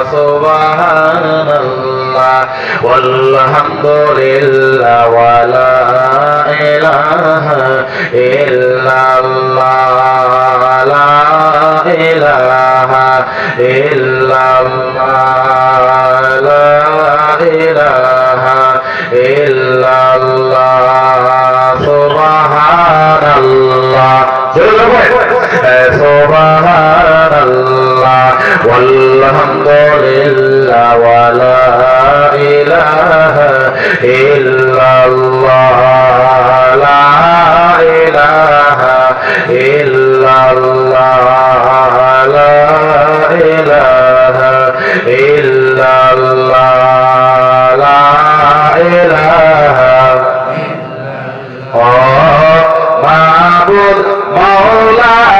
وسبحان الله والحمد لله ولا إله إلا الله لا إله إلا الله لا إله إلا الله سبحان الله والحمد لله ولا إله إلا الله لا إله إلا الله لا إله إلا الله لا إله معبود مولاي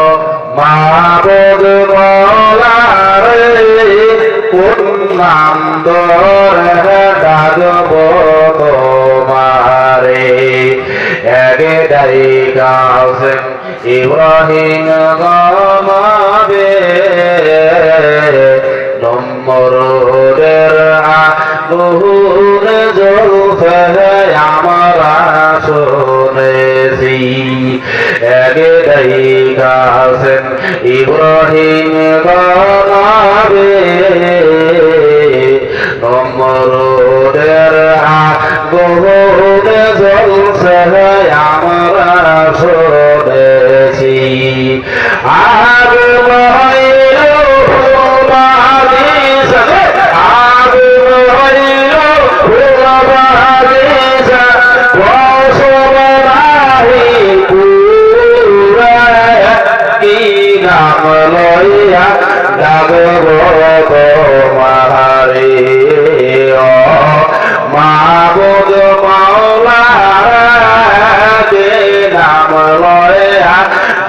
আন্দর ডাকব তোমারে একে ডাইকাছেন ইব্রাহিম গমাবে। নম্বর হোদের আহুর জল আমরা শুনেছি। একে ডাইকাছেন ইব্রাহিম গমাবে। মরুরের গহরে জলসে আমরা শুনেছি। আর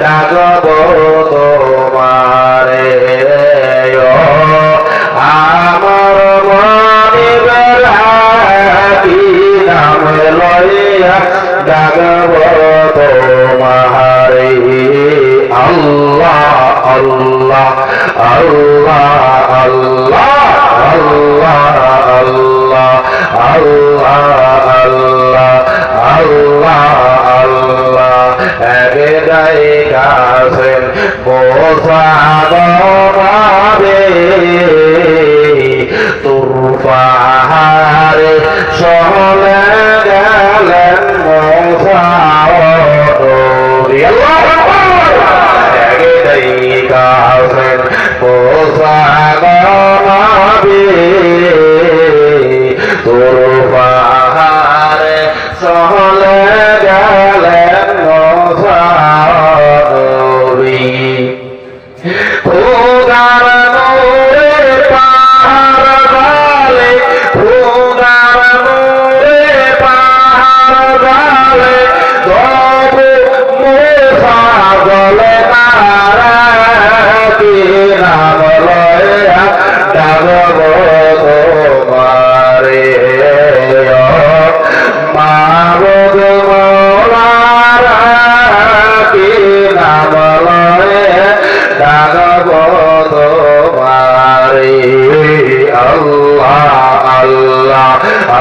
ডাক